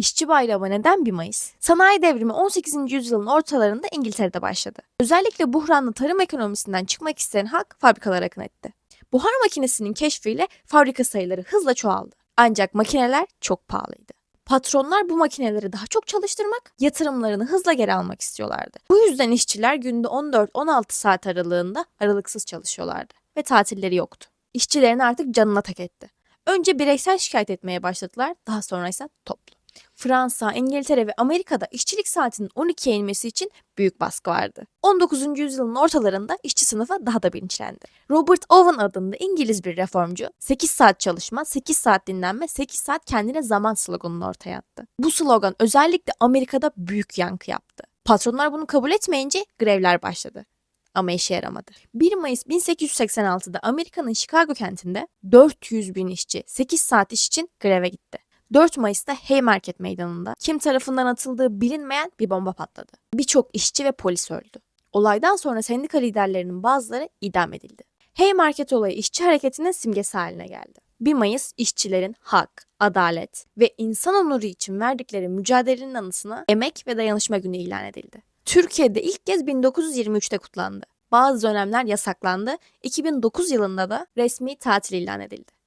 İşçi bayramı neden 1 Mayıs? Sanayi devrimi 18. yüzyılın ortalarında İngiltere'de başladı. Özellikle buhranlı tarım ekonomisinden çıkmak isteyen halk fabrikalara akın etti. Buhar makinesinin keşfiyle fabrika sayıları hızla çoğaldı. Ancak makineler çok pahalıydı. Patronlar bu makineleri daha çok çalıştırmak, yatırımlarını hızla geri almak istiyorlardı. Bu yüzden işçiler günde 14-16 saat aralığında aralıksız çalışıyorlardı ve tatilleri yoktu. İşçilerin artık canına tak etti. Önce bireysel şikayet etmeye başladılar, daha sonra ise toplu. Fransa, İngiltere ve Amerika'da işçilik saatinin 12'ye inmesi için büyük baskı vardı. 19. yüzyılın ortalarında işçi sınıfı daha da bilinçlendi. Robert Owen adında İngiliz bir reformcu 8 saat çalışma, 8 saat dinlenme, 8 saat kendine zaman sloganını ortaya attı. Bu slogan özellikle Amerika'da büyük yankı yaptı. Patronlar bunu kabul etmeyince grevler başladı ama işe yaramadı. 1 Mayıs 1886'da Amerika'nın Chicago kentinde 400 bin işçi 8 saat iş için greve gitti. 4 Mayıs'ta Haymarket Meydanı'nda kim tarafından atıldığı bilinmeyen bir bomba patladı. Birçok işçi ve polis öldü. Olaydan sonra sendika liderlerinin bazıları idam edildi. Haymarket olayı işçi hareketinin simgesi haline geldi. 1 Mayıs işçilerin hak, adalet ve insan onuru için verdikleri mücadelenin anısına emek ve dayanışma günü ilan edildi. Türkiye'de ilk kez 1923'te kutlandı. Bazı dönemler yasaklandı. 2009 yılında da resmi tatil ilan edildi.